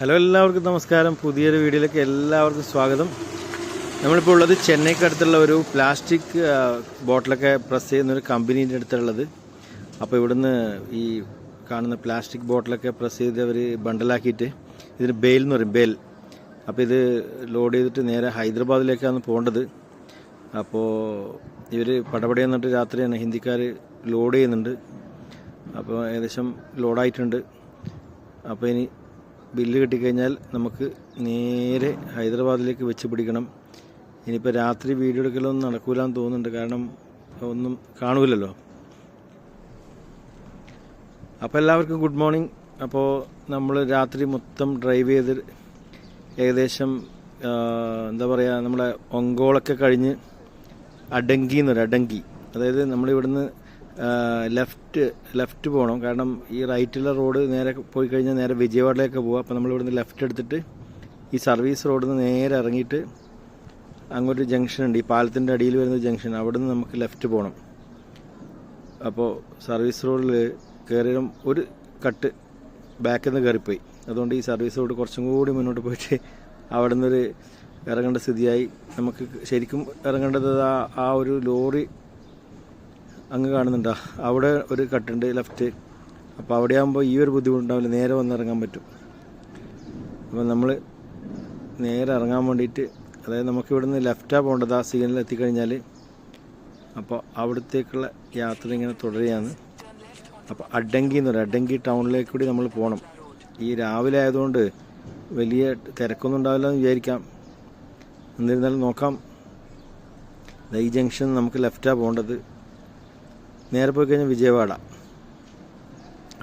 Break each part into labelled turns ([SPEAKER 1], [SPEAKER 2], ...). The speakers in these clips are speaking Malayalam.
[SPEAKER 1] ഹലോ എല്ലാവർക്കും നമസ്കാരം. പുതിയൊരു വീഡിയോയിലേക്ക് എല്ലാവർക്കും സ്വാഗതം. നമ്മളിപ്പോൾ ഉള്ളത് ചെന്നൈക്ക് അടുത്തുള്ള ഒരു പ്ലാസ്റ്റിക് ബോട്ടിലൊക്കെ പ്രസ് ചെയ്യുന്ന ഒരു കമ്പനീന്റെ അടുത്തുള്ളത്. അപ്പോൾ ഇവിടുന്ന് ഈ കാണുന്ന പ്ലാസ്റ്റിക് ബോട്ടിലൊക്കെ പ്രസ് ചെയ്ത് അവർ ബണ്ടലാക്കിയിട്ട് ഇതിന് ബെയിൽ എന്ന് പറയും ബെയിൽ അപ്പോൾ ഇത് ലോഡ് ചെയ്തിട്ട് നേരെ ഹൈദരാബാദിലേക്കാണ് പോകേണ്ടത്. അപ്പോൾ ഇവർ പടപടി എന്നിട്ട് രാത്രിയാണ് ഹിന്ദിക്കാർ ലോഡ് ചെയ്യുന്നുണ്ട്. അപ്പോൾ ഏകദേശം ലോഡായിട്ടുണ്ട് അപ്പോൾ ഇനി ബില്ല് കിട്ടിക്കഴിഞ്ഞാൽ നമുക്ക് നേരെ ഹൈദരാബാദിലേക്ക് വെച്ച് പിടിക്കണം. ഇനിയിപ്പോൾ രാത്രി വീഡിയോ എടുക്കലൊന്നും നടക്കൂലെന്ന് തോന്നുന്നുണ്ട്. കാരണം ഒന്നും കാണൂലല്ലോ. അപ്പോൾ എല്ലാവർക്കും ഗുഡ് മോർണിംഗ്. അപ്പോൾ നമ്മൾ രാത്രി മൊത്തം ഡ്രൈവ് ചെയ്ത് ഏകദേശം എന്താ പറയുക നമ്മുടെ ഒങ്കോളൊക്കെ കഴിഞ്ഞ് അഡങ്കി എന്നൊരു അടങ്കി അതായത് നമ്മൾ ഇവിടുന്ന് ലെഫ്റ്റ് ലെഫ്റ്റ് പോകണം കാരണം ഈ റൈറ്റിലെ റോഡ് നേരെ പോയി കഴിഞ്ഞാൽ നേരെ വിജയവാഡയിലേക്ക് പോകാം അപ്പോൾ നമ്മൾ ഇവിടുന്ന് ലെഫ്റ്റ് എടുത്തിട്ട് ഈ സർവീസ് റോഡിൽ നിന്ന് നേരെ ഇറങ്ങിയിട്ട് അങ്ങോട്ട് ജംഗ്ഷൻ ഉണ്ട്. ഈ പാലത്തിന്റെ അടിയിൽ വരുന്ന ജംഗ്ഷൻ അവിടെ നിന്ന് നമുക്ക് ലെഫ്റ്റ് പോകണം അപ്പോൾ സർവീസ് റോഡിൽ കയറിയും ഒരു കട്ട് ബാക്കിൽ നിന്ന് കയറിപ്പോയി അതുകൊണ്ട് ഈ സർവീസ് റോഡ് കുറച്ചും കൂടി മുന്നോട്ട് പോയിട്ട് അവിടെ നിന്നൊരു ഇറങ്ങേണ്ട സ്ഥിതിയായി. നമുക്ക് ശരിക്കും ഇറങ്ങേണ്ടത് ആ ഒരു ലോറി അങ്ങ് കാണുന്നുണ്ടോ. അവിടെ ഒരു കട്ടുണ്ട് ലെഫ്റ്റ് അപ്പോൾ അവിടെ ആകുമ്പോൾ ഈ ഒരു ബുദ്ധിമുട്ടുണ്ടാവില്ല. നേരെ വന്നിറങ്ങാൻ പറ്റും. അപ്പോൾ നമ്മൾ നേരെ ഇറങ്ങാൻ വേണ്ടിയിട്ട് അതായത് നമുക്ക് ഇവിടുന്ന് ലെഫ്റ്റാണ് പോകേണ്ടത് ആ സിഗ്നലിൽ എത്തിക്കഴിഞ്ഞാൽ അപ്പോൾ അവിടത്തേക്കുള്ള യാത്ര ഇങ്ങനെ തുടരുകയാണ്. അപ്പോൾ അഡങ്കി എന്ന് പറയും. അഡങ്കി ടൗണിലേക്ക് കൂടി നമ്മൾ പോകണം ഈ രാവിലെ ആയതുകൊണ്ട് വലിയ തിരക്കൊന്നും ഉണ്ടാവില്ല എന്ന് വിചാരിക്കാം. എന്നിരുന്നാലും നോക്കാം. ഈ ജംഗ്ഷൻ നമുക്ക് ലെഫ്റ്റാണ് പോകേണ്ടത്. നേരെ പോയി കഴിഞ്ഞാൽ വിജയവാഡ.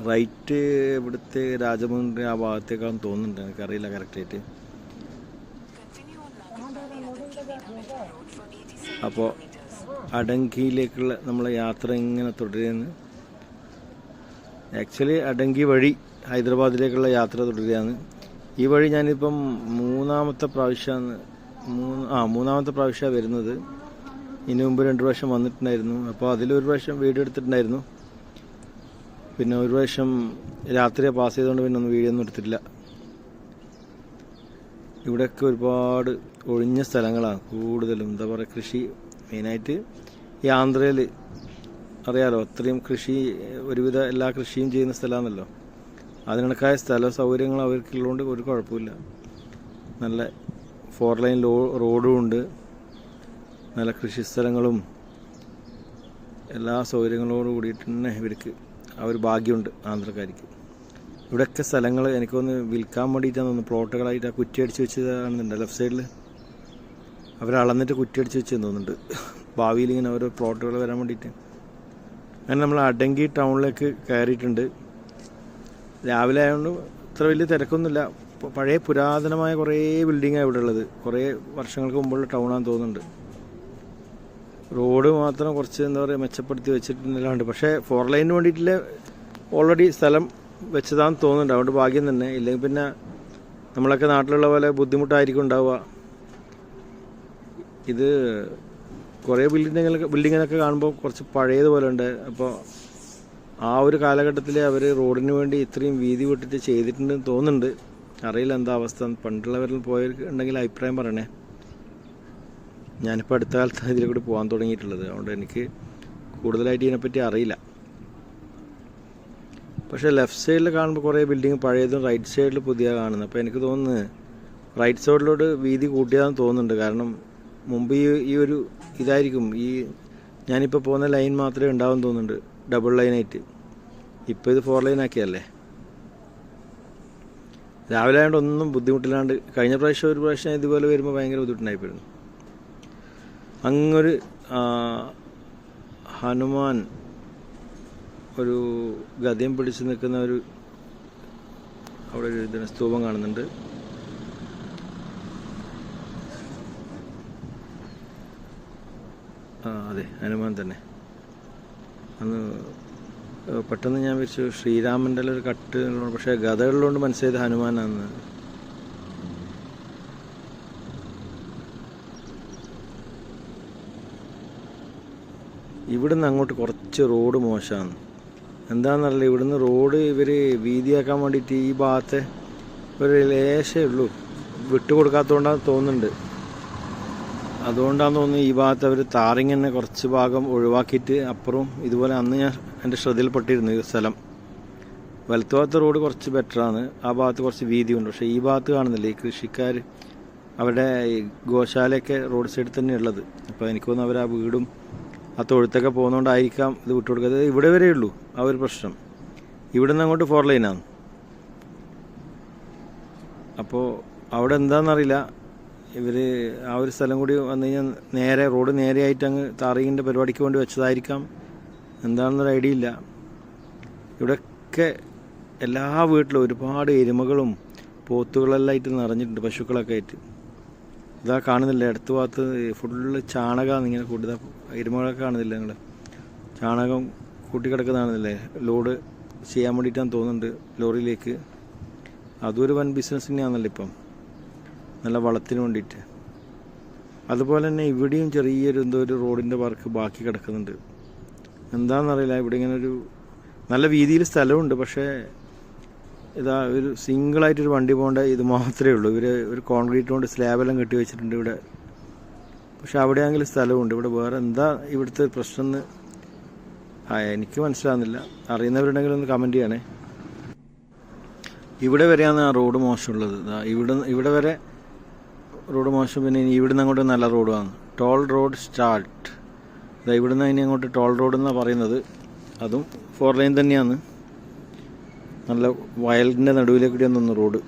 [SPEAKER 1] റൈറ്റ് ഇവിടുത്തെ രാജമുന്ദ്രി ആ ഭാഗത്തേക്കാളും തോന്നുന്നുണ്ട്. എനിക്കറിയില്ല കറക്റ്റായിട്ട് അപ്പോൾ അടങ്കിയിലേക്കുള്ള നമ്മളെ യാത്ര ഇങ്ങനെ തുടരുകയെന്ന് ആക്ച്വലി അടങ്കി വഴി ഹൈദരാബാദിലേക്കുള്ള യാത്ര തുടരുകയാണ്. ഈ വഴി ഞാനിപ്പം മൂന്നാമത്തെ പ്രാവശ്യമാണ് മൂന്ന് ആ മൂന്നാമത്തെ പ്രാവശ്യമാണ് വരുന്നത്. ഇതിനു മുമ്പ് രണ്ട് പ്രാവശ്യം വന്നിട്ടുണ്ടായിരുന്നു. അപ്പോൾ അതിലൊരു പ്രാവശ്യം വീഡിയോ എടുത്തിട്ടുണ്ടായിരുന്നു. പിന്നെ ഒരു പ്രാവശ്യം രാത്രിയെ പാസ് ചെയ്തുകൊണ്ട് പിന്നെ ഒന്നും വീഡിയോ ഒന്നും എടുത്തിട്ടില്ല. ഇവിടെയൊക്കെ ഒരുപാട് ഒഴിഞ്ഞ സ്ഥലങ്ങളാണ് കൂടുതലും. എന്താ പറയുക കൃഷി മെയിനായിട്ട് ഈ ആന്ധ്രയിൽ അറിയാലോ അത്രയും കൃഷി ഒരുവിധ എല്ലാ കൃഷിയും ചെയ്യുന്ന സ്ഥലമാണല്ലോ. അതിനടക്കായ സ്ഥല സൗകര്യങ്ങൾ അവർക്കുള്ളതുകൊണ്ട് ഒരു കുഴപ്പമില്ല നല്ല ഫോർ ലൈൻ റോഡും ഉണ്ട്. നല്ല കൃഷി സ്ഥലങ്ങളും എല്ലാ സൗകര്യങ്ങളോടും കൂടിയിട്ട് തന്നെ ഇവർക്ക് ആ ഒരു ഭാഗ്യമുണ്ട് ആന്ധ്രക്കാർക്ക് ഇവിടെയൊക്കെ സ്ഥലങ്ങൾ എനിക്കൊന്ന് വിൽക്കാൻ വേണ്ടിയിട്ടാണ് തോന്നുന്നു പ്ലോട്ടുകളായിട്ട് ആ കുറ്റി അടിച്ച് വെച്ചതാണെന്നുണ്ട്. ലെഫ്റ്റ് സൈഡിൽ അവർ അളന്നിട്ട് കുറ്റി അടിച്ച് വെച്ചെന്ന് തോന്നുന്നുണ്ട്. ഭാവിയിൽ ഇങ്ങനെ ഓരോ പ്ലോട്ടുകൾ വരാൻ വേണ്ടിയിട്ട്. അങ്ങനെ നമ്മൾ അടങ്കി ടൗണിലേക്ക് കയറിയിട്ടുണ്ട്. രാവിലെ ആയതുകൊണ്ട് ഇത്ര വലിയ തിരക്കൊന്നുമില്ല. പഴയ പുരാതനമായ കുറേ ബിൽഡിങ്ങാണ് ഇവിടെ ഉള്ളത്. കുറേ വർഷങ്ങൾക്ക് മുമ്പുള്ള ടൗണാന്ന് തോന്നുന്നുണ്ട്. റോഡ് മാത്രം കുറച്ച് എന്താ പറയുക മെച്ചപ്പെടുത്തി വെച്ചിട്ടുണ്ടല്ലാണ്ട് പക്ഷേ ഫോർ ലൈനിന് വേണ്ടിയിട്ടുള്ള ഓൾറെഡി സ്ഥലം വെച്ചതാന്ന് തോന്നുന്നുണ്ട്. അതുകൊണ്ട് ഭാഗ്യം തന്നെ. ഇല്ലെങ്കിൽ പിന്നെ നമ്മളൊക്കെ നാട്ടിലുള്ള പോലെ ബുദ്ധിമുട്ടായിരിക്കും ഉണ്ടാവുക. ഇത് കുറേ ബിൽഡിങ്ങുകളൊക്കെ ബിൽഡിങ്ങിനൊക്കെ കാണുമ്പോൾ കുറച്ച് പഴയതുപോലെ ഉണ്ട്. അപ്പോൾ ആ ഒരു കാലഘട്ടത്തിൽ അവർ റോഡിന് വേണ്ടി ഇത്രയും വീതി വിട്ടിട്ട് ചെയ്തിട്ടുണ്ടെന്ന് തോന്നുന്നുണ്ട്. അറിയില്ല എന്താ അവസ്ഥ. പണ്ടുള്ളവരിൽ പോയിട്ടുണ്ടെങ്കിൽ അഭിപ്രായം പറയണേ. ഞാനിപ്പോൾ അടുത്ത കാലത്ത് ഇതിൽ കൂടി പോകാൻ തുടങ്ങിയിട്ടുള്ളത്. അതുകൊണ്ട് എനിക്ക് കൂടുതലായിട്ട് ഇതിനെപ്പറ്റി അറിയില്ല. പക്ഷേ ലെഫ്റ്റ് സൈഡിൽ കാണുമ്പോൾ കുറേ ബിൽഡിങ് പഴയതും റൈറ്റ് സൈഡിൽ പുതിയ കാണുന്നത്. അപ്പോൾ എനിക്ക് തോന്നുന്നത് റൈറ്റ് സൈഡിലോട്ട് വീതി കൂട്ടിയതെന്ന് തോന്നുന്നുണ്ട്. കാരണം മുമ്പ് ഈ ഈ ഒരു ഇതായിരിക്കും. ഈ ഞാനിപ്പോൾ പോകുന്ന ലൈൻ മാത്രമേ ഉണ്ടാവും തോന്നുന്നുണ്ട്. ഡബിൾ ലൈനായിട്ട് ഇപ്പോൾ ഇത് ഫോർ ലൈൻ ആക്കിയല്ലേ രാവിലെ ആയതുകൊണ്ട് ഒന്നും ബുദ്ധിമുട്ടില്ലാണ്ട് കഴിഞ്ഞ പ്രാവശ്യം ഒരു പ്രാവശ്യം ഇതുപോലെ വരുമ്പോൾ ഭയങ്കര ബുദ്ധിമുട്ടുണ്ടായിപ്പോയിരുന്നു അങ്ങൊരു ഹനുമാൻ ഒരു ഗതയും പിടിച്ച് നിൽക്കുന്ന ഒരു അവിടെ ഒരു ഇതിന് സ്തൂപം കാണുന്നുണ്ട്. ആ അതെ ഹനുമാൻ തന്നെ. അന്ന് പെട്ടെന്ന് ഞാൻ വിളിച്ചു ശ്രീരാമന്റെ ഒരു കട്ട് പക്ഷേ ഗതകളിലുകൊണ്ട് മനസ്സിലായത് ഹനുമാനാന്ന് ഇവിടുന്ന് അങ്ങോട്ട് കുറച്ച് റോഡ് മോശമാണ്. എന്താണെന്നല്ല ഇവിടുന്ന് റോഡ് ഇവർ വീതിയാക്കാൻ വേണ്ടിയിട്ട് ഈ ഭാഗത്തെ ഒരു ലേശേ ഉള്ളൂ. വിട്ടുകൊടുക്കാത്തതുകൊണ്ടാണ് തോന്നുന്നുണ്ട്. അതുകൊണ്ടാണ് തോന്നുന്നത് ഈ ഭാഗത്ത് അവർ താറിങ് തന്നെ കുറച്ച് ഭാഗം ഒഴിവാക്കിയിട്ട് അപ്പുറവും ഇതുപോലെ അന്ന് ഞാൻ എന്റെ ശ്രദ്ധയിൽപ്പെട്ടിരുന്നു ഈ സ്ഥലം. വലത്തു ഭാഗത്ത് റോഡ് കുറച്ച് ബെറ്ററാണ് ആ ഭാഗത്ത് കുറച്ച് വീതിയുണ്ട്. പക്ഷേ ഈ ഭാഗത്ത് കാണുന്നില്ല ഈ കൃഷിക്കാർ അവരുടെ ഗോശാലയൊക്കെ റോഡ് സൈഡിൽ തന്നെയുള്ളത് അപ്പോൾ എനിക്ക് തോന്നുന്നു അവർ ആ വീടും ആ തൊഴുത്തൊക്കെ പോകുന്നതുകൊണ്ടായിരിക്കാം ഇത് വിട്ടുകൊടുക്കാതെ ഇവിടെ വരെ ഉള്ളൂ. ആ ഒരു പ്രശ്നം. ഇവിടെ നിന്ന് അങ്ങോട്ട് ഫോർ ലൈനാണ് അപ്പോൾ അവിടെ എന്താണെന്നറിയില്ല ഇവർ ആ ഒരു സ്ഥലം കൂടി വന്നു കഴിഞ്ഞാൽ നേരെ റോഡ് നേരെയായിട്ട് അങ്ങ് താറീകിന്റെ പരിപാടിക്ക് വേണ്ടി വെച്ചതായിരിക്കാം. എന്താണെന്നൊരു ഐഡിയ ഇല്ല. ഇവിടെയൊക്കെ എല്ലാ വീട്ടിലും ഒരുപാട് എരുമകളും പോത്തുകളെല്ലാം ആയിട്ട് നിറഞ്ഞിട്ടുണ്ട് പശുക്കളൊക്കെ ആയിട്ട്. ഇതാ കാണുന്നില്ല. അടുത്ത ഭാഗത്ത് ഫുള്ള് ചാണകമാണ് ഇങ്ങനെ കൂട്ടി. എരുമകളൊക്കെ കാണുന്നില്ല നിങ്ങൾ ചാണകം കൂട്ടിക്കിടക്കുന്നതാണെന്നില്ലേ ലോഡ് ചെയ്യാൻ വേണ്ടിയിട്ടാണ് തോന്നുന്നുണ്ട് ലോറിയിലേക്ക്. അതൊരു വൻ ബിസിനസ് തന്നെയാണല്ലോ ഇപ്പം. നല്ല വളത്തിന് വേണ്ടിയിട്ട്. അതുപോലെ തന്നെ ഇവിടെയും ചെറിയൊരു എന്തോ ഒരു റോഡിന്റെ വർക്ക് ബാക്കി കിടക്കുന്നുണ്ട്. എന്താണെന്നറിയില്ല ഇവിടെ ഇങ്ങനെ ഒരു നല്ല വീതിയിൽ സ്ഥലമുണ്ട്. പക്ഷേ ഇതാ ഒരു സിംഗിളായിട്ടൊരു വണ്ടി പോകേണ്ട ഇത് മാത്രമേ ഉള്ളൂ. ഇവർ ഒരു കോൺക്രീറ്റ് കൊണ്ട് സ്ലാബെല്ലാം കെട്ടി വെച്ചിട്ടുണ്ട് ഇവിടെ. പക്ഷെ അവിടെയാണെങ്കിലും സ്ഥലമുണ്ട്. ഇവിടെ വേറെ എന്താ ഇവിടുത്തെ പ്രശ്നം എന്ന് എനിക്ക് മനസ്സിലാകുന്നില്ല അറിയുന്നവരുണ്ടെങ്കിൽ ഒന്ന് കമന്റ് ചെയ്യണേ. ഇവിടെ വരെയാണ് ആ റോഡ് മോശമുള്ളത്. ഇവിടെ ഇവിടെ വരെ റോഡ് മോശം. പിന്നെ ഇനി ഇവിടുന്ന് അങ്ങോട്ട് നല്ല റോഡ് വാങ്ങും ടോൾ റോഡ് സ്റ്റാർട്ട് ഇതാ ഇവിടുന്ന് ഇനി അങ്ങോട്ട് ടോൾ റോഡ് എന്നാണ് പറയുന്നത്. അതും ഫോർ ലൈൻ തന്നെയാണ്. നല്ല വയലിന്റെ നടുവിലേക്കൂടിയാണ് ഒന്ന് റോഡ്.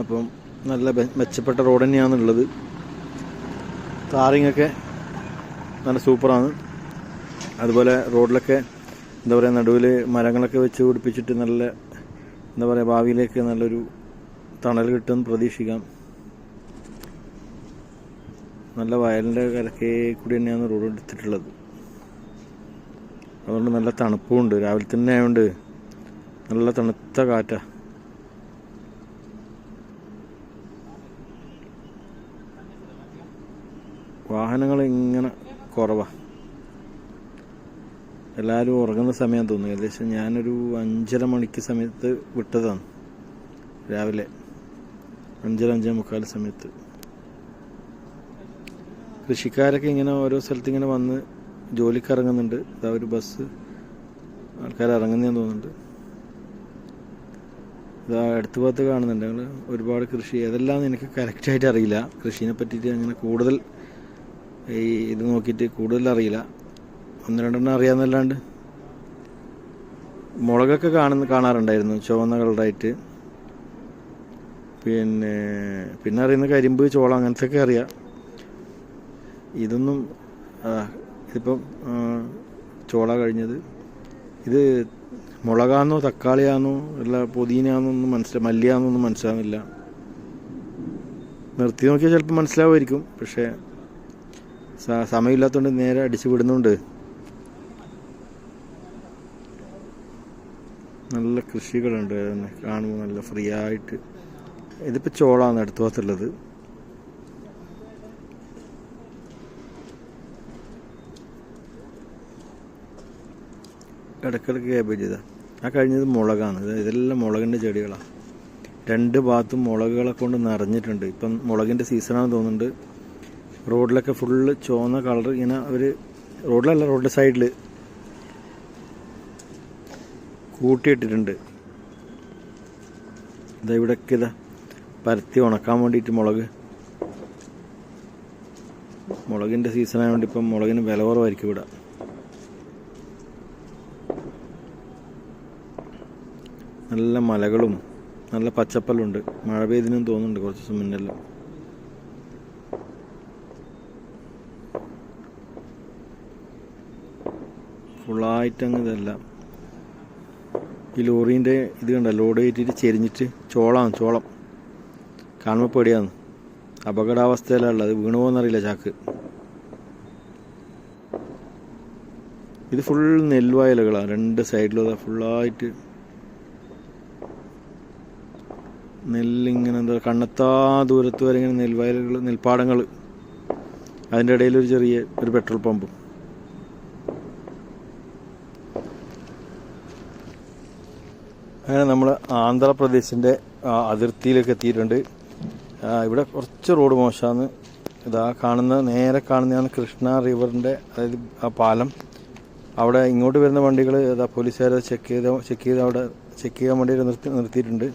[SPEAKER 1] അപ്പം നല്ല മെച്ചപ്പെട്ട റോഡ് തന്നെയാണുള്ളത്. താറിങ്ങൊക്കെ നല്ല സൂപ്പറാണ്. അതുപോലെ റോഡിലൊക്കെ എന്താ പറയുക നടുവിൽ മരങ്ങളൊക്കെ വെച്ച് പിടിപ്പിച്ചിട്ട് നല്ല എന്താ പറയുക ഭാവിയിലേക്ക് നല്ലൊരു തണൽ കിട്ടുമെന്ന് പ്രതീക്ഷിക്കാം. നല്ല വയലിന്റെ കരക്കേ കൂടി തന്നെയാണ് റോഡ് എടുത്തിട്ടുള്ളത്. അതുകൊണ്ട് നല്ല തണുപ്പുമുണ്ട് രാവിലെ തന്നെ ആയതുകൊണ്ട് നല്ല തണുത്ത കാറ്റാ. വാഹനങ്ങൾ ഇങ്ങനെ കുറവാ. എല്ലാവരും ഉറങ്ങുന്ന സമയം തോന്നുന്നു. ഏകദേശം ഞാനൊരു അഞ്ചര മണിക്ക് സമയത്ത് വിട്ടതാണ്. രാവിലെ അഞ്ചര അഞ്ചേ മുക്കാൽ സമയത്ത്. കൃഷിക്കാരൊക്കെ ഇങ്ങനെ ഓരോ സ്ഥലത്ത് ഇങ്ങനെ വന്ന് ജോലിക്ക് ഇറങ്ങുന്നുണ്ട് ഇതാ ഒരു ബസ് ആൾക്കാർ ഇറങ്ങുന്നതെന്ന് തോന്നുന്നുണ്ട്. ഇതാ അടുത്ത ഭാഗത്ത് കാണുന്നുണ്ട്. ഞങ്ങൾ ഒരുപാട് കൃഷി ഏതെല്ലാം എനിക്ക് കറക്റ്റായിട്ട് അറിയില്ല. കൃഷിനെ പറ്റിയിട്ട് അങ്ങനെ കൂടുതൽ ഈ ഇത് നോക്കിയിട്ട് കൂടുതൽ അറിയില്ല. ഒന്ന് രണ്ടെണ്ണം അറിയാമെന്നല്ലാണ്ട് മുളകൊക്കെ കാണുന്ന കാണാറുണ്ടായിരുന്നു. ചുവന്ന കളറായിട്ട് പിന്നെ പിന്നെ അറിയുന്ന കരിമ്പ് ചോളം അങ്ങനത്തെ ഒക്കെ അറിയാം. ഇതൊന്നും ഇതിപ്പം ചോള കഴിഞ്ഞത്. ഇത് മുളകാന്നോ തക്കാളിയാന്നോ അല്ല പൊതിനാന്നൊന്നും മനസ്സിലാ മല്ലിയാന്നൊന്നും മനസ്സിലാവുന്നില്ല. നിർത്തി നോക്കിയാൽ ചിലപ്പോൾ മനസ്സിലാവുമായിരിക്കും പക്ഷേ സമയമില്ലാത്തതുകൊണ്ട് നേരെ അടിച്ചു വിടുന്നുണ്ട്. നല്ല കൃഷികളുണ്ട് കാണുമ്പോൾ നല്ല ഫ്രീ ആയിട്ട്. ഇതിപ്പോൾ ചോളാണ് അടുത്ത ഭാഗത്തുള്ളത്. ഇടയ്ക്കിടയ്ക്ക് ക്യാബേജ് ഇതാ ആ കഴിഞ്ഞത് മുളകാണ്. ഇത് ഇതെല്ലാം മുളകിന്റെ ചെടികളാണ് രണ്ട് ഭാഗത്തും മുളകുകളെ കൊണ്ട് നിറഞ്ഞിട്ടുണ്ട്. ഇപ്പം മുളകിന്റെ സീസണാണെന്ന് തോന്നുന്നുണ്ട്. റോഡിലൊക്കെ ഫുള്ള് ചുവന്ന കളർ ഇങ്ങനെ അവർ റോഡിലല്ല റോഡിന്റെ സൈഡിൽ കൂട്ടിയിട്ടിട്ടുണ്ട്. ഇതാ ഇവിടെയൊക്കെ ഇതാ. പരത്തി ഉണക്കാൻ വേണ്ടിയിട്ട് മുളക്. മുളകിന്റെ സീസണായതുകൊണ്ട് ഇപ്പം മുളകിന് വില കുറവായിരിക്കും ഇവിടെ. നല്ല മലകളും നല്ല പച്ചപ്പല്ലുണ്ട് മഴ പെയ്തിനും തോന്നുന്നുണ്ട് കുറച്ച് ദിവസം മുന്നെല്ലാം. ഫുള്ളായിട്ട് അങ്ങ് ഇതെല്ലാം. ഈ ലോറീന്റെ ഇത് കണ്ട? ലോഡ് കയറ്റിയിട്ട് ചെരിഞ്ഞിട്ട് ചോളാണ് ചോളം. കാണുമ്പോൾ പേടിയാണ്. അപകടാവസ്ഥയിലാണ് ഉള്ളത്. വീണു പോകുന്നറിയില്ല ചാക്ക്. ഇത് ഫുൾ നെൽവയലുകളാണ് രണ്ട് സൈഡിലും അതാ ഫുള്ളായിട്ട് നെല്ലിങ്ങനെ എന്താ കണ്ണെത്താ ദൂരത്ത് വരെ ഇങ്ങനെ നെൽവയലുകൾ നെൽപ്പാടങ്ങൾ. അതിന്റെ ഇടയിൽ ഒരു ചെറിയ ഒരു പെട്രോൾ പമ്പും. അങ്ങനെ നമ്മൾ ആന്ധ്രാപ്രദേശിന്റെ അതിർത്തിയിലൊക്കെ എത്തിയിട്ടുണ്ട്. ഇവിടെ കുറച്ച് റോഡ് മോശമാണ് ഇതാ കാണുന്ന നേരെ കാണുന്നതാണ് കൃഷ്ണ റിവറിന്റെ അതായത് ആ പാലം. അവിടെ ഇങ്ങോട്ട് വരുന്ന വണ്ടികൾ ഇതാ പോലീസുകാരെ ചെക്ക് ചെയ്ത് ചെക്ക് ചെയ്ത് അവിടെ ചെക്ക് ചെയ്യാൻ വേണ്ടി നിർത്തി നിർത്തിയിട്ടുണ്ട്.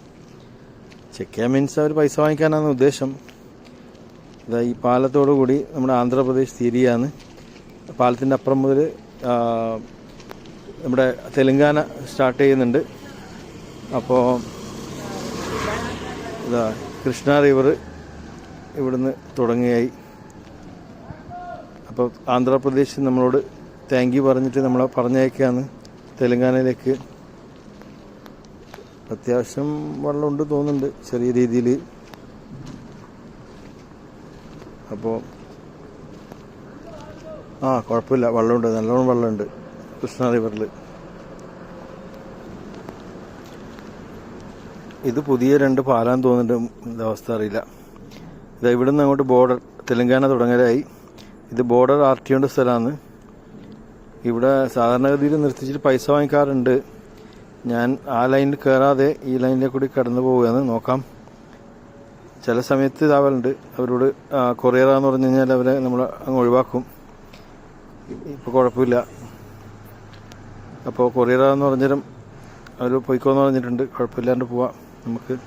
[SPEAKER 1] ചെക്ക് ചെയ്യാൻ മീൻസ് അവർ പൈസ വാങ്ങിക്കാനാണ് ഉദ്ദേശം. ഇതാ ഈ പാലത്തോടു കൂടി നമ്മുടെ ആന്ധ്രാപ്രദേശ് തീരിയാണ്. പാലത്തിന്റെ അപ്പുറം മുതൽ നമ്മുടെ തെലുങ്കാന സ്റ്റാർട്ട് ചെയ്യുന്നുണ്ട്. അപ്പോൾ ഇതാ കൃഷ്ണ റിവർ ഇവിടുന്ന് തുടങ്ങിയായി അപ്പോൾ ആന്ധ്രാപ്രദേശ് നമ്മളോട് താങ്ക് യു പറഞ്ഞിട്ട് നമ്മളെ പറഞ്ഞയക്കുകയാണ്. തെലുങ്കാനയിലേക്ക് അത്യാവശ്യം വെള്ളമുണ്ട് തോന്നുന്നുണ്ട് ചെറിയ രീതിയിൽ. അപ്പോൾ ആ കുഴപ്പമില്ല വെള്ളമുണ്ട് നല്ലോണം വെള്ളമുണ്ട് കൃഷ്ണ റിവറിൽ ഇത് പുതിയ രണ്ട് പാലാൻ തോന്നുന്നുണ്ട് അവസ്ഥ അറിയില്ല. ഇത് ഇവിടുന്ന് അങ്ങോട്ട് ബോർഡർ തെലങ്കാന തുടങ്ങലായി. ഇത് ബോർഡർ ആർ ടി ഒന്റെ സ്ഥലമാണ്. ഇവിടെ സാധാരണഗതിയിൽ നിർത്തിച്ചിട്ട് പൈസ വാങ്ങിക്കാറുണ്ട്. ഞാൻ ആ ലൈനിൽ കയറാതെ ഈ ലൈനിലെ കൂടി കടന്നു പോവുകയാണ്. നോക്കാം. ചില സമയത്ത് ഇതാവലുണ്ട്. അവരോട് കൊറിയറാന്ന് പറഞ്ഞു കഴിഞ്ഞാൽ അവരെ നമ്മൾ അങ്ങ് ഒഴിവാക്കും. ഇപ്പോൾ കുഴപ്പമില്ല. അപ്പോൾ കൊറിയറാന്ന് പറഞ്ഞാലും അവർ പോയിക്കോന്ന് പറഞ്ഞിട്ടുണ്ട്. കുഴപ്പമില്ലാണ്ട് പോവാം നമുക്ക്.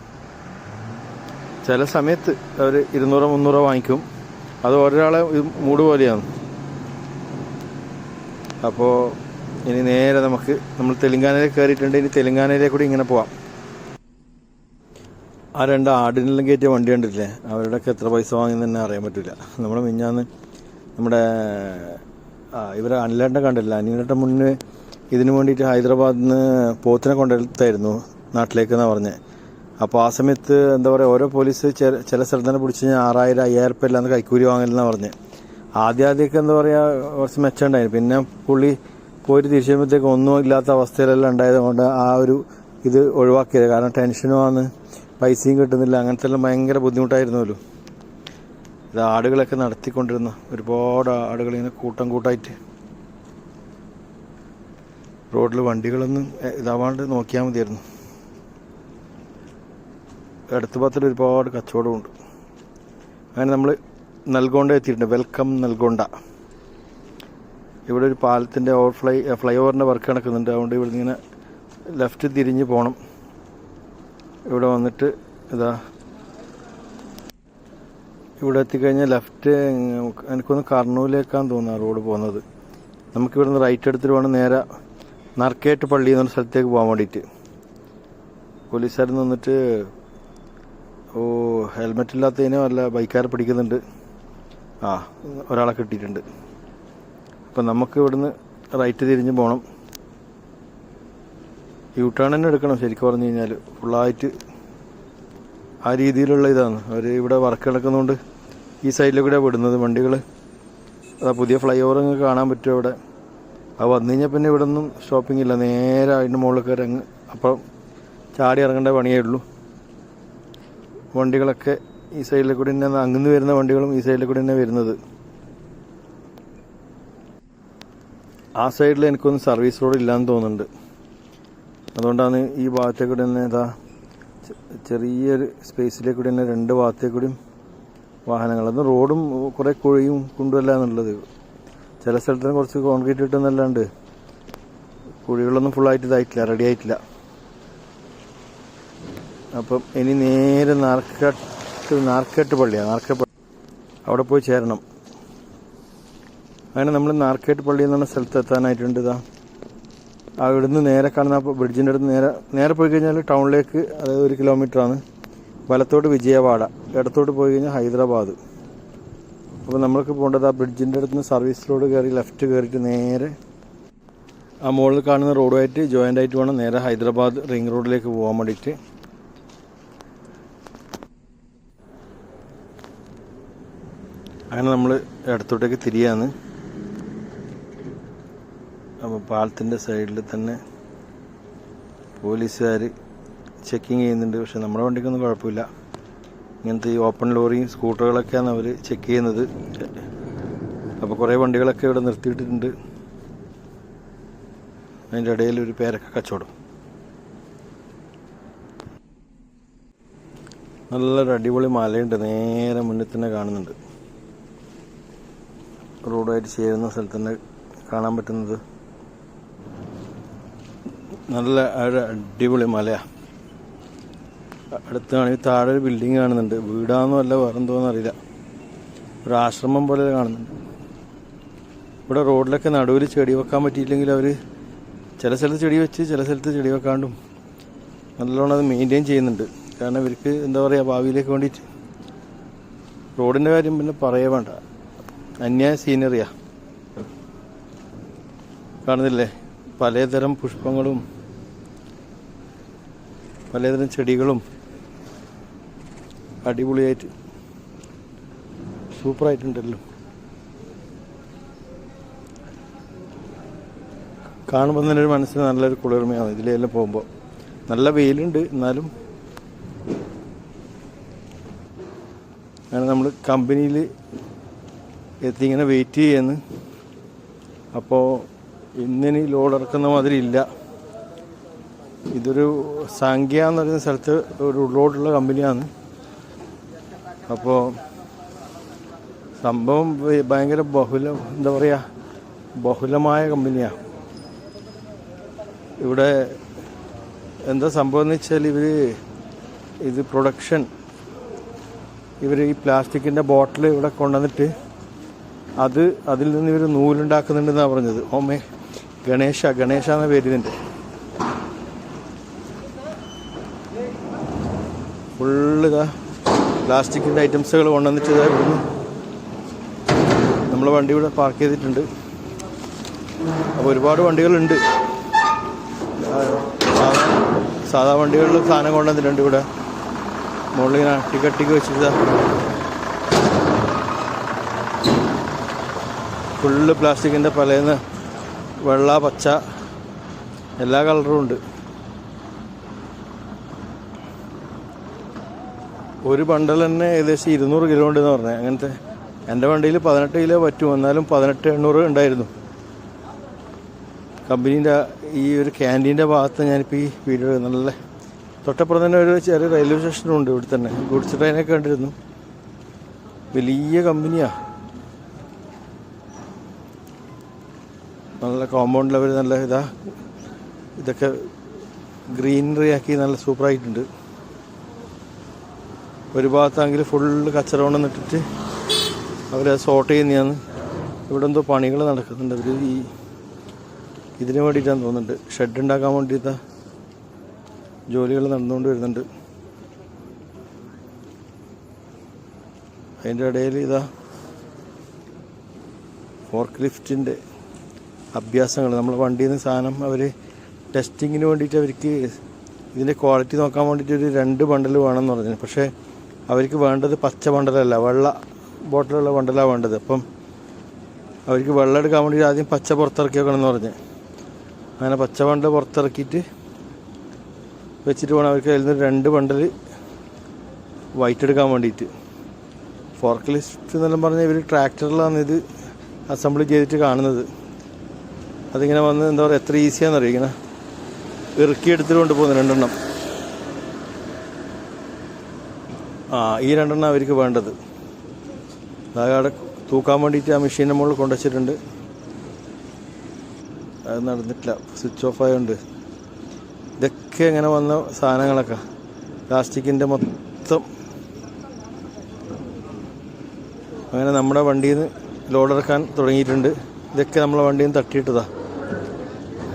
[SPEAKER 1] ചില സമയത്ത് അവർ ഇരുന്നൂറോ മുന്നൂറോ വാങ്ങിക്കും. അത് ഒരാളെ മൂട് പോലെയാണ്. അപ്പോൾ ഇനി നേരെ നമുക്ക് നമ്മൾ തെലുങ്കാനയിൽ കയറിയിട്ടുണ്ട്. ഇനി തെലുങ്കാനയിലേക്ക് കൂടി ഇങ്ങനെ പോവാം. ആ രണ്ട് ആടിനെല്ലാം കയറ്റിയ വണ്ടി കണ്ടില്ലേ അവരുടെയൊക്കെ എത്ര പൈസ വാങ്ങി തന്നെ അറിയാൻ പറ്റില്ല നമ്മൾ മിഞ്ഞാന്ന് നമ്മുടെ ഇവരെ അനിലേട്ടനെ കണ്ടില്ല അനിലേട്ടൻ മുന്നേ ഇതിനു വേണ്ടിയിട്ട് ഹൈദരാബാദിൽ നിന്ന് പോത്തിനെ കൊണ്ടെടുത്തായിരുന്നു. നാട്ടിലേക്ക് എന്നാണ് പറഞ്ഞത് അപ്പോൾ ആ സമയത്ത് എന്താ പറയുക ഓരോ പോലീസ് ചില ചില സ്ഥലത്ത് തന്നെ പിടിച്ച് കഴിഞ്ഞാൽ ആറായിരം അയ്യായിരം ഉറുപ്പ്യ അല്ലാന്ന് കൈക്കൂലി വാങ്ങലെന്നാണ് പറഞ്ഞത് ആദ്യം ആദ്യമൊക്കെ എന്താ പറയുക കുറച്ച് മെച്ചമുണ്ടായിരുന്നു പിന്നെ പുള്ളി പോയിട്ട് തിരിച്ചു വരുമ്പോഴത്തേക്ക് ഒന്നും ഇല്ലാത്ത അവസ്ഥയിലെല്ലാം ഉണ്ടായത് കൊണ്ട് ആ ഒരു ഇത് ഒഴിവാക്കിയത്. കാരണം ടെൻഷനുമാണ് പൈസയും കിട്ടുന്നില്ല അങ്ങനത്തെ എല്ലാം ഭയങ്കര ബുദ്ധിമുട്ടായിരുന്നല്ലോ. ഇത് ആടുകളൊക്കെ നടത്തിക്കൊണ്ടിരുന്ന ഒരുപാട് ആടുകൾ ഇങ്ങനെ കൂട്ടം കൂട്ടായിട്ട്. റോഡിൽ വണ്ടികളൊന്നും ഇതാവാണ്ട് നോക്കിയാൽ മതിയായിരുന്നു. അടുത്ത ഭാഗത്തിൽ ഒരുപാട് കച്ചവടമുണ്ട്. അങ്ങനെ നമ്മൾ നൽഗോണ്ട എത്തിയിട്ടുണ്ട്. വെൽക്കം നൽഗോണ്ട. ഇവിടെ ഒരു പാലത്തിന്റെ ഓവർ ഫ്ലൈ ഫ്ലൈ ഓവറിന്റെ വർക്ക് നടക്കുന്നുണ്ട്. അതുകൊണ്ട് ഇവിടെ ഇങ്ങനെ ലെഫ്റ്റ് തിരിഞ്ഞ് പോകണം ഇവിടെ വന്നിട്ട് ഇതാ ഇവിടെ എത്തിക്കഴിഞ്ഞാൽ ലെഫ്റ്റ് എനിക്കൊന്ന് കർണൂലേക്കാന്ന് തോന്നുന്നു റോഡ് പോകുന്നത്. നമുക്കിവിടെ നിന്ന് റൈറ്റ് എടുത്തിട്ട് വേണം നേരെ നർക്കേട്ട് പള്ളി എന്ന സ്ഥലത്തേക്ക് പോകാൻ വേണ്ടിയിട്ട്. പോലീസുകാർ നിന്നിട്ട് ഓ ഹെൽമെറ്റ് ഇല്ലാത്തതിനും അല്ല ബൈക്കാരെ പിടിക്കുന്നുണ്ട്. ആ ഒരാളെ കിട്ടിയിട്ടുണ്ട്. അപ്പം നമുക്ക് ഇവിടുന്ന് റൈറ്റ് തിരിഞ്ഞ് പോകണം യൂ ടേൺ തന്നെ എടുക്കണം ശരിക്കും പറഞ്ഞു കഴിഞ്ഞാൽ ഫുള്ളായിട്ട് ആ രീതിയിലുള്ള ഇതാണ്. അവർ ഇവിടെ വർക്ക് നടക്കുന്നതുകൊണ്ട് ഈ സൈഡിൽ കൂടെ വിടുന്നത് വണ്ടികൾ അതാ പുതിയ ഫ്ലൈ ഓവർ അങ്ങ് കാണാൻ പറ്റും അവിടെ. അത് വന്നു കഴിഞ്ഞാൽ പിന്നെ ഇവിടെ ഒന്നും ഷോപ്പിംഗ് ഇല്ല. നേരെ അതിന്റെ മുകളിൽ കയറി അങ്ങ് അപ്പം ചാടി ഇറങ്ങേണ്ട പണിയേ ഉള്ളൂ. വണ്ടികളൊക്കെ ഈ സൈഡിൽ കൂടി തന്നെ അങ്ങനെ വരുന്ന വണ്ടികളും ഈ സൈഡിൽ കൂടി തന്നെ വരുന്നത്. ആ സൈഡിൽ എനിക്കൊന്നും സർവീസ് റോഡ് ഇല്ലാന്ന് തോന്നുന്നുണ്ട്. അതുകൊണ്ടാണ് ഈ ഭാഗത്തേക്ക് തന്നെ ഇതാ ചെറിയൊരു സ്പേസിലേക്ക് തന്നെ രണ്ട് ഭാഗത്തേക്ക് കൂടിയും വാഹനങ്ങൾ. അത് റോഡും കുറേ കുഴിയും കുണ്ടുമല്ല എന്നുള്ളത്. ചില സ്ഥലത്തിന് കുറച്ച് കോൺക്രീറ്റ് ഇട്ടെന്നല്ലാണ്ട് കുഴികളൊന്നും ഫുള്ളായിട്ട് ഇതായിട്ടില്ല റെഡി ആയിട്ടില്ല. അപ്പം ഇനി നേരെ നാർക്കട്ട് നാർക്കട്ട് പള്ളിയാണ് നാർക്കട്ട് അവിടെ പോയി ചേരണം. അങ്ങനെ നമ്മൾ നാർക്കേട്ട് പള്ളി എന്നുള്ള സ്ഥലത്ത് എത്താനായിട്ടുണ്ട് ഇതാ. ഇവിടുന്ന് നേരെ കാണുന്ന ബ്രിഡ്ജിന്റെ അടുത്ത് നേരെ നേരെ പോയി കഴിഞ്ഞാൽ ടൗണിലേക്ക് അതായത് ഒരു കിലോമീറ്റർ ആണ് വലത്തോട്ട് വിജയവാഡ ഇടത്തോട്ട് പോയി കഴിഞ്ഞാൽ ഹൈദരാബാദ്. അപ്പോൾ നമ്മൾക്ക് പോകേണ്ടത് ആ ബ്രിഡ്ജിന്റെ അടുത്ത് നിന്ന് സർവീസ് റോഡ് കയറി ലെഫ്റ്റ് കയറിയിട്ട് നേരെ ആ മുകളിൽ കാണുന്ന റോഡുമായിട്ട് ജോയിന്റ് ആയിട്ട് വേണം നേരെ ഹൈദരാബാദ് റിംഗ് റോഡിലേക്ക് പോകാൻ വേണ്ടിയിട്ട്. അങ്ങനെ നമ്മൾ ഇടത്തോട്ടേക്ക് തിരിയാണ്. അപ്പോൾ പാലത്തിന്റെ സൈഡിൽ തന്നെ പോലീസുകാർ ചെക്കിങ് ചെയ്യുന്നുണ്ട്. പക്ഷെ നമ്മുടെ വണ്ടിക്കൊന്നും കുഴപ്പമില്ല. ഇങ്ങനത്തെ ഈ ഓപ്പൺ ലോറിയും സ്കൂട്ടറുകളൊക്കെയാണ് അവർ ചെക്ക് ചെയ്യുന്നത്. അപ്പോൾ കുറേ വണ്ടികളൊക്കെ ഇവിടെ നിർത്തിയിട്ടിട്ടുണ്ട്. അതിന്റെ ഇടയിൽ ഒരു പേരൊക്കെ കച്ചവടം. നല്ലൊരു അടിപൊളി മലയുണ്ട്. നേരെ മുന്നിൽ തന്നെ കാണുന്നുണ്ട്. റോഡായിട്ട് ചേരുന്ന സ്ഥലത്ത് തന്നെ കാണാൻ പറ്റുന്നത്. നല്ല ഒരു അടിപൊളി മലയാണ് അടുത്താണെങ്കിൽ താഴെ ഒരു ബിൽഡിംഗ് കാണുന്നുണ്ട്. വീടാന്നോ അല്ല വേറെന്തോന്നും അറിയില്ല. ഒരു ആശ്രമം പോലെ കാണുന്നുണ്ട്. ഇവിടെ റോഡിലൊക്കെ നടുവിൽ ചെടി വെക്കാൻ പറ്റിയില്ലെങ്കിൽ അവർ ചില സ്ഥലത്ത് ചെടി വെച്ച് ചില സ്ഥലത്ത് ചെടി വെക്കാണ്ടും നല്ലോണം അത് മെയിന്റെയിൻ ചെയ്യുന്നുണ്ട്. കാരണം ഇവർക്ക് എന്താ പറയുക ഭാവിയിലേക്ക് വേണ്ടിയിട്ട്. റോഡിന്റെ കാര്യം പിന്നെ പറയേ വേണ്ട. അന്യായ സീനറിയാ കാണുന്നില്ലേ? പലതരം പുഷ്പങ്ങളും പലതരം ചെടികളും അടിപൊളിയായിട്ട് സൂപ്പറായിട്ടുണ്ടല്ലോ. കാണുമ്പോൾ തന്നെ ഒരു മനസ്സിന് നല്ലൊരു കുളിർമയാണ് ഇതിലെല്ലാം പോകുമ്പോൾ നല്ല വെയിലുണ്ട് എന്നാലും അങ്ങനെ നമ്മൾ കമ്പനിയിൽ എത്തി ഇങ്ങനെ വെയിറ്റ് ചെയ്യുന്നു അപ്പോൾ ഇന്നിനി ലോഡ് ഇറക്കുന്ന മാതിരി ഇല്ല. ഇതൊരു സംഖ്യ എന്ന് പറയുന്ന സ്ഥലത്ത് ഒരു ഉള്ളോട്ടുള്ള കമ്പനിയാണ്. അപ്പോൾ സംഭവം ഭയങ്കര ബഹുല എന്താ പറയുക ബഹുലമായ കമ്പനിയാണ് ഇവിടെ എന്താ സംഭവം എന്ന് വെച്ചാൽ ഇവർ ഇത് പ്രൊഡക്ഷൻ ഇവർ ഈ പ്ലാസ്റ്റിക്കിന്റെ ബോട്ടിൽ ഇവിടെ കൊണ്ടുവന്നിട്ട് അത് അതിൽ നിന്ന് ഇവർ നൂലുണ്ടാക്കുന്നുണ്ടെന്നാണ് പറഞ്ഞത്. ഓമേ ഗണേശ ഗണേശ എന്ന പേര് ഫുള്ള് പ്ലാസ്റ്റിക്കിന്റെ ഐറ്റംസുകൾ കൊണ്ടുവന്നിട്ട് ഇവിടുന്ന് നമ്മളെ വണ്ടി ഇവിടെ പാർക്ക് ചെയ്തിട്ടുണ്ട്. അപ്പോൾ ഒരുപാട് വണ്ടികളുണ്ട്. സാധാ- വണ്ടികളിൽ സാധനം കൊണ്ടുവന്നിട്ടുണ്ട് ഇവിടെ. മുകളിൽ ഇങ്ങനെ ടിക്കറ്റിക്ക് വെച്ചിട്ട് ഫുള്ള് പ്ലാസ്റ്റിക്കിന്റെ പലേന്ന് വെള്ള പച്ച എല്ലാ കളറും ഉണ്ട്. ഒരു ബണ്ടൽ തന്നെ ഏകദേശം ഇരുന്നൂറ് കിലോ ഉണ്ടെന്ന് പറഞ്ഞത് അങ്ങനത്തെ എന്റെ വണ്ടിയിൽ പതിനെട്ട് കിലോ പറ്റും. എന്നാലും പതിനെട്ട് എണ്ണൂറ് ഉണ്ടായിരുന്നു. കമ്പനീന്റെ ഈ ഒരു ക്യാന്റീന്റെ ഭാഗത്ത് ഞാനിപ്പോൾ ഈ വീഡിയോ നല്ല തൊട്ടപ്പുറം തന്നെ ഒരു ചെറിയ റെയിൽവേ സ്റ്റേഷനും ഉണ്ട് ഇവിടെ തന്നെ. ഗുഡ്സ് ട്രെയിനൊക്കെ കണ്ടിരുന്നു. വലിയ കമ്പനിയാണ് നല്ല കോമ്പൗണ്ടിൽ അവർ നല്ല ഇതാ ഇതൊക്കെ ഗ്രീനറി ആക്കി നല്ല സൂപ്പറായിട്ടുണ്ട്. ഒരു ഭാഗത്താണെങ്കിൽ ഫുള്ള് കച്ചറവണം നിട്ടിട്ട് അവരെ സോർട്ട് ചെയ്യുന്നതാണ്. ഇവിടെ എന്തോ പണികൾ നടക്കുന്നുണ്ട്. അവർ ഈ ഇതിന് വേണ്ടിയിട്ടാണ് തോന്നുന്നുണ്ട്. ഷെഡ് ഉണ്ടാക്കാൻ വേണ്ടിയിട്ട് ജോലികൾ നടന്നുകൊണ്ട് വരുന്നുണ്ട്. അതിന്റെ ഇടയിൽ ഇതാ ഫോർക്ക് ലിഫ്റ്റിന്റെ അഭ്യാസങ്ങൾ. നമ്മൾ വണ്ടിയിൽ നിന്ന് സാധനം അവർ ടെസ്റ്റിങ്ങിന് വേണ്ടിയിട്ട് അവർക്ക് ഇതിന്റെ ക്വാളിറ്റി നോക്കാൻ വേണ്ടിയിട്ട് ഒരു രണ്ട് ബണ്ടൽ വേണമെന്ന് പറഞ്ഞു. പക്ഷേ അവർക്ക് വേണ്ടത് പച്ച വണ്ടലല്ല വെള്ള ബോട്ടിലുള്ള വണ്ടലാണ് വേണ്ടത്. അപ്പം അവർക്ക് വെള്ളം എടുക്കാൻ വേണ്ടി ആദ്യം പച്ച പുറത്തിറക്കി വെക്കണമെന്ന് പറഞ്ഞ്. അങ്ങനെ പച്ച വണ്ടൽ പുറത്തിറക്കിയിട്ട് വെച്ചിട്ട് വേണം അവർക്ക് അതിൽ നിന്ന് രണ്ട് വണ്ടൽ വൈറ്റ് എടുക്കാൻ വേണ്ടിയിട്ട്. ഫോർക്ക് ലിസ്റ്റ് എന്നെല്ലാം പറഞ്ഞാൽ ഇവർ ട്രാക്ടറിലാണ് ഇത് അസംബിൾ ചെയ്തിട്ട് കാണുന്നത്. അതിങ്ങനെ വന്ന് എന്താ പറയുക എത്ര ഈസിയാണെന്നറിയാം ഇങ്ങനെ ഇറുക്കി എടുത്തിട്ട് കൊണ്ടുപോകുന്നു രണ്ടെണ്ണം. ആ ഈ രണ്ടെണ്ണം അവർക്ക് വേണ്ടത്. അതായത് തൂക്കാൻ വേണ്ടിയിട്ട് ആ മെഷീന്റെ മുകളിൽ കൊണ്ടുവച്ചിട്ടുണ്ട് അത് നടന്നിട്ടില്ല. സ്വിച്ച് ഓഫ് ആയതുകൊണ്ട് ഇതൊക്കെ ഇങ്ങനെ വന്ന സാധനങ്ങളൊക്കെ? പ്ലാസ്റ്റിക്കിന്റെ മൊത്തം. അങ്ങനെ നമ്മുടെ വണ്ടിയിൽ നിന്ന് ലോഡ് ഇറക്കാൻ തുടങ്ങിയിട്ടുണ്ട്. ഇതൊക്കെ നമ്മളെ വണ്ടിയിൽ നിന്ന് തട്ടിയിട്ടതാ.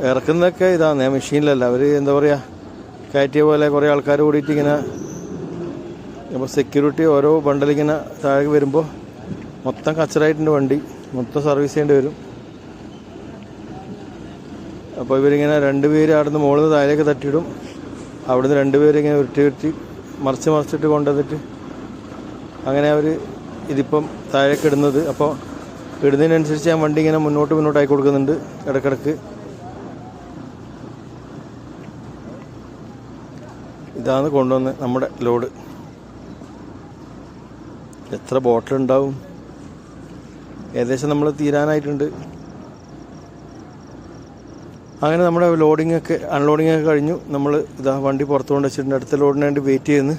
[SPEAKER 1] ഇറക്കുന്നതൊക്കെ ഇതാണ് മെഷീനിലല്ല അവർ എന്താ പറയുക കയറ്റിയ പോലെ കുറേ ആൾക്കാർ കൂടിയിട്ട് ഇങ്ങനെ അപ്പോൾ സെക്യൂരിറ്റി ഓരോ ബണ്ടലിങ്ങനെ താഴെ വരുമ്പോൾ മൊത്തം കച്ചറായിട്ടുണ്ട് വണ്ടി. മൊത്തം സർവീസ് ചെയ്യേണ്ടി വരും. അപ്പോൾ ഇവരിങ്ങനെ രണ്ടുപേര് അവിടെ നിന്ന് മുകളിൽ നിന്ന് താഴേക്ക് തട്ടിയിടും. അവിടുന്ന് രണ്ടുപേരും ഇങ്ങനെ ഉരുട്ടി ഉരുട്ടി മറിച്ച് മറിച്ചിട്ട് കൊണ്ടുവന്നിട്ട് അങ്ങനെ അവർ ഇതിപ്പം താഴേക്ക് ഇടുന്നത്. അപ്പോൾ ഇടുന്നതിനനുസരിച്ച് ഞാൻ വണ്ടി ഇങ്ങനെ മുന്നോട്ട് മുന്നോട്ടായി കൊടുക്കുന്നുണ്ട് ഇടക്കിടക്ക്. ഇതാണ് കൊണ്ടുവന്ന് നമ്മുടെ ലോഡ് എത്ര ബോട്ടിൽ ഉണ്ടാവും ഏകദേശം നമ്മൾ തീരാനായിട്ടുണ്ട്. അങ്ങനെ നമ്മുടെ ലോഡിംഗ് ഒക്കെ അൺലോഡിംഗ് ഒക്കെ കഴിഞ്ഞു. നമ്മൾ ഇതാ വണ്ടി പുറത്തു കൊണ്ട് വെച്ചിട്ടുണ്ട്. അടുത്ത ലോഡിന് വേണ്ടി വെയിറ്റ് ചെയ്യുന്നു.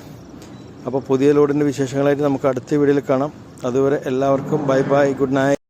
[SPEAKER 1] അപ്പോൾ പുതിയ ലോഡിന്റെ വിശേഷങ്ങളായിട്ട് നമുക്ക് അടുത്ത വീഡിയോയിൽ കാണാം. അതുവരെ എല്ലാവർക്കും ബൈ ബൈ ഗുഡ് നൈറ്റ്